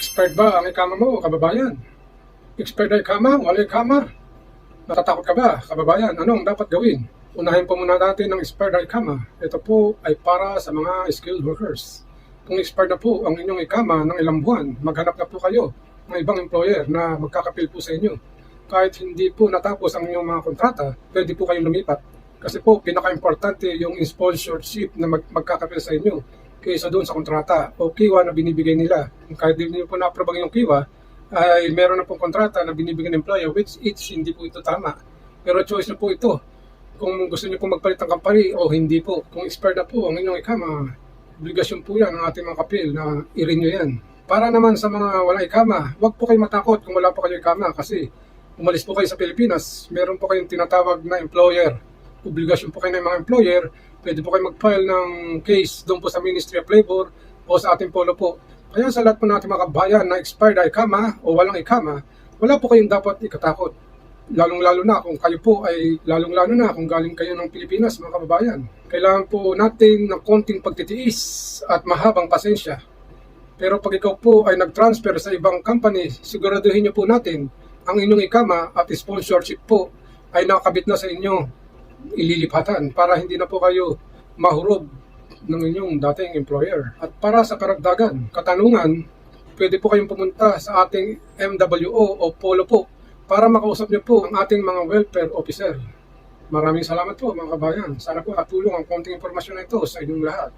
Expired ba ang ikama mo, kababayan? Expired na ikama, wala ikama. Natatakot ka ba, kababayan? Anong dapat gawin? Unahin po muna natin ang expired na ikama. Ito po ay para sa mga skilled workers. Kung expired na po ang inyong ikama ng ilang buwan, maghanap na po kayo ng ibang employer na magkakapil po sa inyo. Kahit hindi po natapos ang inyong mga kontrata, pwede po kayong lumipat. Kasi po, pinaka-importante yung sponsorship na mag magkakapil sa inyo kaysa doon sa kontrata o kiwa na binibigay nila. Kahit di niyo po na-approve ang inyong kiwa, ay meron na pong kontrata na binibigyan ng employer which it's hindi po ito tama. Pero choice na po ito. Kung gusto niyo po magpalit ng company o hindi po. Kung expired na po ang inyong ikama, obligasyon po yan ng ating mga kapil na i-renew yan. Para naman sa mga wala ikama, huwag po kayo matakot kung wala po kayo ikama kasi umalis po kayo sa Pilipinas, meron po kayong tinatawag na employer. Obligasyon po kayo ng mga employer, pwede po kayo mag-file ng case doon po sa Ministry of Labor o sa ating polo po. Kaya sa lahat po natin mga kabayan na expired na ikama o walang ikama, wala po kayong dapat ikatakot. Lalong-lalo na kung kayo po ay lalong-lalo na kung galing kayo ng Pilipinas mga kababayan. Kailangan po natin ng konting pagtitiis at mahabang pasensya. Pero pag ikaw po ay nag-transfer sa ibang company, siguraduhin niyo po natin ang inyong ikama at sponsorship po ay nakakabit na sa inyo ililipatan para hindi na po kayo mahurog ng inyong dating employer. At para sa karagdagan, katanungan, pwede po kayong pumunta sa ating MWO o Polo po para makausap niyo po ang ating mga welfare officer. Maraming salamat po mga kabayan. Sana po katulong ang konting impormasyon na ito sa inyong lahat.